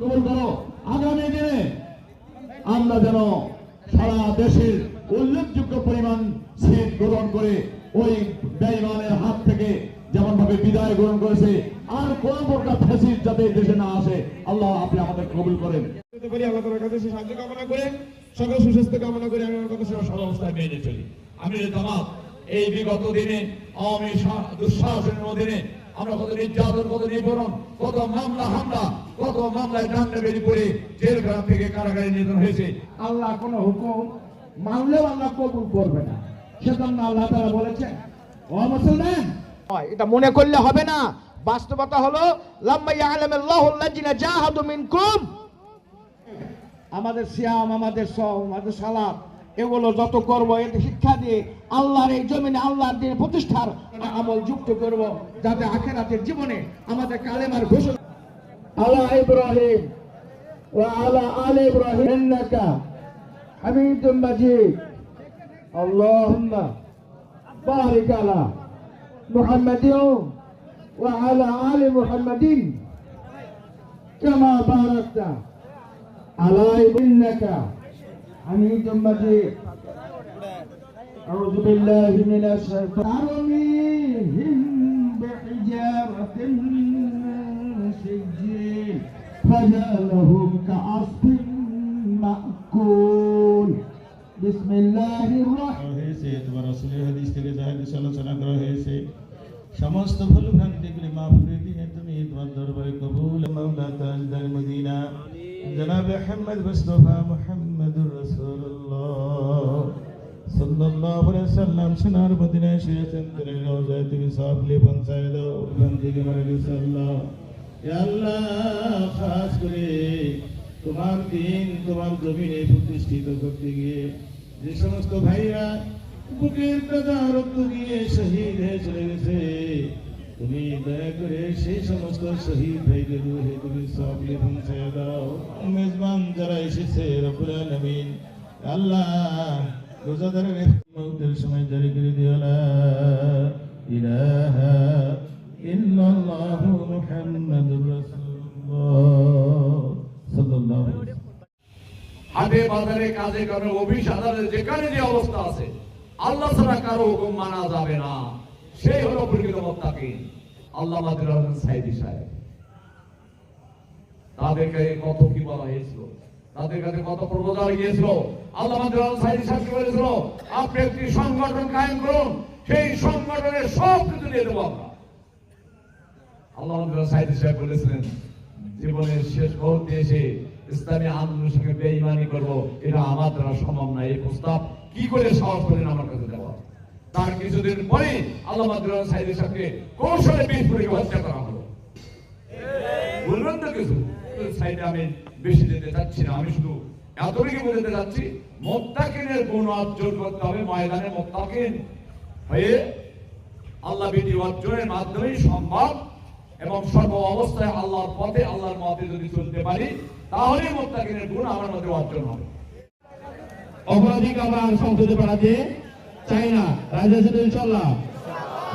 কবুল করো আগামী দিনে আমরা যেন সারা দেশের উল্লেখযোগ্য পরিমাণ সিট গ্রহণ করে ওই বেঈমানের হাত থেকে যেমন ভাবে বিদায় গ্রহণ করেছে, আর কোন প্রকার ফ্যাসিস যাতে দেশে না আসে, আল্লাহ আপনি আমাদের কবুল করেন। আমি এই বিগত দিনে আওয়ামী দুঃশাসনের অধীনে আমরা কত নির্যাতন কত নিপীড়ন কত মামলা হামলা কত মামলায় ডান্ডা বেরি করে জেলখানা থেকে কারাগারে নির্যাতন হয়েছে। আল্লাহ কোন হুকুম মানলেও আল্লাহ কবুল করবে না। সেজন্য আল্লাহ তারা বলেছেন ও মুসলমান! এটা মনে করলে হবে না। বাস্তবতা হলো লাম্মা ইয়ালামুল্লাহু আল্লাযিনা জাহাদু মিনকুম। আমাদের সিয়াম আমাদের সম আমাদের সালাদ এগুলো যত করব এতে শিক্ষা দিয়ে আল্লাহর এই জমিনে আল্লাহর দিনে প্রতিষ্ঠার আমল যুক্ত করব যাতে আখেরাতের জীবনে আমাদের কালেমার ঘোষণা আলা ইব্রাহিম ওয়া আলা আলি ইব্রাহিম ইন্নাকা হামিদুম মাজিদ আল্লাহুম্মা বারিক আলা মুহাম্মাদিন ওয়া আলা আলি মুহাম্মাদিন كما باركت على إنك حميد مجيد أعوذ بالله من الشيطان أرميهم بحجارة من سجيل فجعلهم كعصف مأكول بسم الله الرحمن করা হয়েছে তোমার রাসূলের হাদিস থেকে যা হাদিস আলোচনা করা হয়েছে সমস্ত ভুল ভ্রান্তিগুলি মাফ করে দিয়ে তুমি তোমার দরবারে কবুল মাওলা তাজদার মদিনা জনাব আহমদ মুস্তাফা মুহাম্মদুর রাসূলুল্লাহ। সাল্লাল্লাহু আলাইহি সাল্লাম সোনার মদিনায় শুয়েছেন তিনি রওজায় তুমি সাফলে পৌঁছায় দাও আল্লাহ আল্লাহ, খাস করে তোমার দিন তোমার জমিনে প্রতিষ্ঠিত করতে গিয়ে যে সমস্ত ভাইরা বুকের কাদা রক্ত দিয়ে শহীদ হয়ে চলে গেছে। তুমি দয়া করে সেই সমস্ত শহীদ ভাইদের রুহে তুমি সবলে পৌঁছায় দাও। মেজবান যারা এসেছে, রব্বুল আলামিন, আল্লাহ রোজাদারের মৌতের সময় জারি করে দিও। লা ইলাহা ইল্লাল্লাহু মুহাম্মাদুর রাসূলুল্লাহ সাল্লাল্লাহু আলাইহি বাজারে কাজে কারণে অফিস যেখানে যে অবস্থা আছে, আল্লাহ ছাড়া কারও হুকুম মানা যাবে না। সেই হলো প্রকৃত মোত্তাকি। আল্লাহ রহমান সাহেব তাদেরকে কত কি বলা হয়েছিল? তাদের কাছে কত গিয়েছিল? আল্লাহ সাহেবকে বলেছিল? আপনি একটি সংগঠন কায়েম করুন, সেই সংগঠনের সব কিছু দিয়ে দেবো আমরা। আল্লাহ সাহেব বলেছিলেন, জীবনের শেষ মুহূর্তে এসে ইসলামী আন্দোলনের সঙ্গে বেঈমানি করব, এটা আমার দ্বারা সম্ভব না। এই প্রস্তাব কি করে সাহস করেন আমার কাছে দেওয়া? তার কিছুদিন পরে আল্লাহ সাইদের সাথে কৌশলে হত্যা করা হলো। কিছু? সাইডে আমি বেশি যেতে চাচ্ছি না, আমি শুধু এতটুকু যাচ্ছি মোত্তাকিনের গুণ অর্জন করতে হবে, ময়দানে মোত্তাকিন হয়ে আল্লাহ বিধি অর্জনের মাধ্যমেই সম্ভব এবং সর্ব অবস্থায় আল্লাহর পথে, আল্লাহর মতে যদি চলতে পারি, তাহলেই মোত্তাকিনের গুণ আমার মধ্যে অর্জন হবে। অপরাধীকে আমরা সংসদে চাই না রাজা ইনশাল্লাহ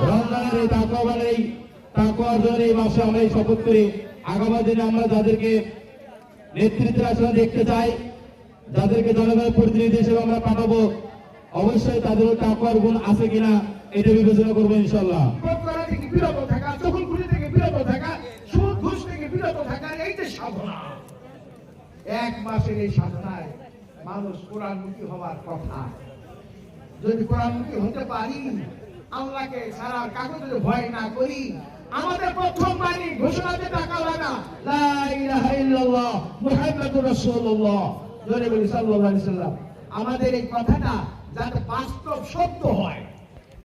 রমজানের এই তাকওয়ার এই তাকওয়া অর্জনের এই মাসে আমরা এই শপথ করি। আগামী দিনে আমরা যাদেরকে নেতৃত্বের আসলে দেখতে চাই, যাদেরকে জনগণের প্রতিনিধি হিসেবে আমরা পাঠাবো, অবশ্যই তাদের তাকওয়ার গুণ আছে কিনা এটা বিবেচনা করব ইনশাল্লাহ এক মাসের এই সাধনায় মানুষ কোরআনমুখী হওয়ার কথা। যদি কোরআনমুখী হতে পারি, আল্লাহকে সারা কাগজে ভয় না করি, আমাদের প্রথম বাণী ঘোষণাতে টাকা লাগা আমাদের এই কথাটা যাতে বাস্তব সত্য হয়।